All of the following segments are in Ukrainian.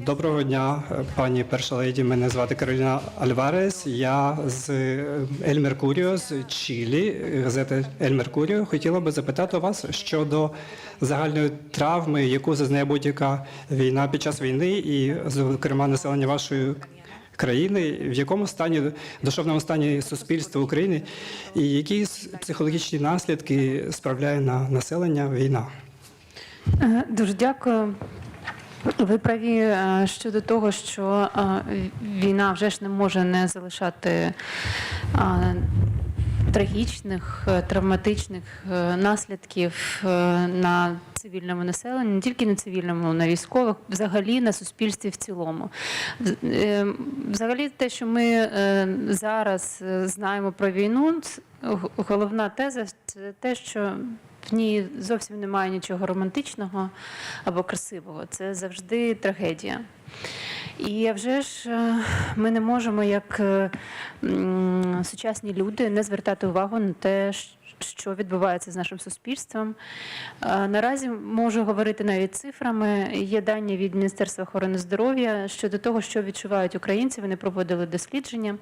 Доброго дня, пані перша леді. Мене звати Кароліна Альварес. Я з Ель Меркуріо з Чилі, газети Ель Меркуріо. Хотіла би запитати вас щодо загальної травми, яку зазнає будь-яка війна під час війни, і зокрема населення вашої країни, в якому стані душевному стані суспільства України, і які психологічні наслідки справляє на населення війна. Е, Дуже дякую. Ви праві е, щодо того, що е, війна вже ж не може не залишати е, трагічних, травматичних наслідків на цивільному населенні, не тільки на цивільному, на військових, взагалі на суспільстві в цілому. Взагалі, те, що ми зараз знаємо про війну, головна теза це те, що в ній зовсім немає нічого романтичного або красивого. Це завжди трагедія. І вже ж е, ми не можемо, як е, сучасні люди, не звертати увагу на те, щ- що відбувається з нашим суспільством. Е, Наразі можу говорити навіть цифрами. Є дані від Міністерства охорони здоров'я щодо того, що відчувають українці. Вони проводили дослідження.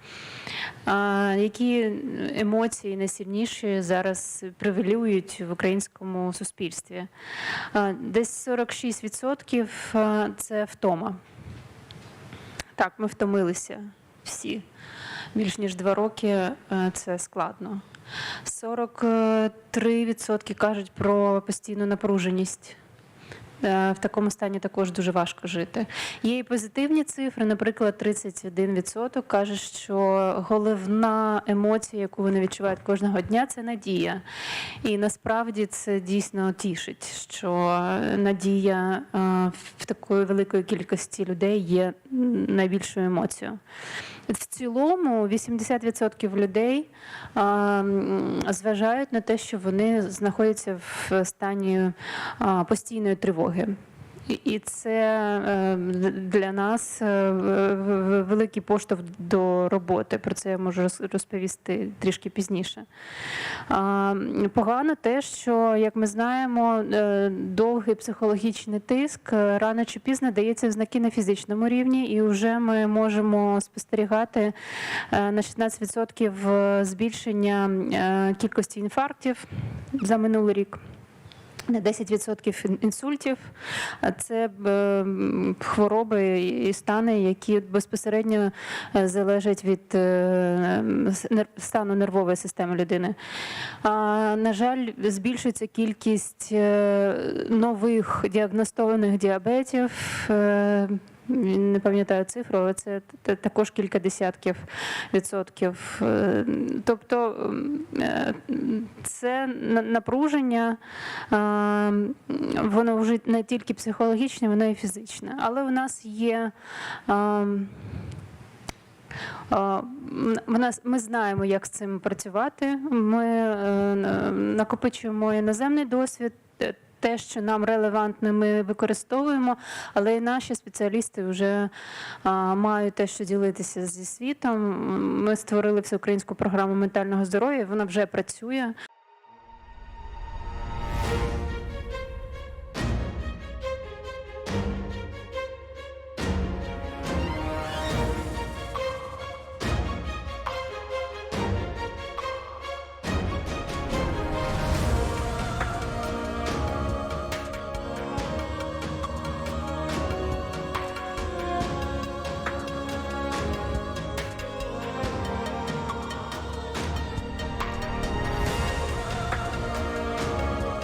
Які емоції найсильніші зараз превалюють в українському суспільстві? Десь 46% а, це втома. Так, ми втомилися всі. Більш ніж два роки е, це складно. 43% кажуть про постійну напруженість. Е, В такому стані також дуже важко жити. Є і позитивні цифри. Наприклад, 31% каже, що головна емоція, яку вони відчувають кожного дня, це надія. І насправді це дійсно тішить, що надія е, в такої великої кількості людей є найбільшою емоцією. В цілому 80% людей зважають на те, що вони знаходяться в стані постійної тривоги. І- це е, для нас е, великий поштовх до роботи. Про це я можу роз- розповісти трішки пізніше. Погано те, що, як ми знаємо, е, довгий психологічний тиск рано чи пізно дається в знаки на фізичному рівні, і вже ми можемо спостерігати на 16% збільшення кількості інфарктів за минулий рік. На 10% інсультів це е, хвороби і стани, які безпосередньо е, залежать від е, стану нервової системи людини. На жаль, збільшується кількість нових діагностованих діабетів. Не пам'ятаю цифру, але це також кілька десятків відсотків. Тобто це напруження, воно вже не тільки психологічне, воно і фізичне. Але у нас є. а, а, м, в нас ми знаємо, як з цим працювати. Ми е, накопичуємо іноземний досвід. Те- Те, що нам релевантне, ми використовуємо, але і наші спеціалісти вже мають те, що ділитися зі світом. Ми створили всеукраїнську програму ментального здоров'я. Вона вже працює.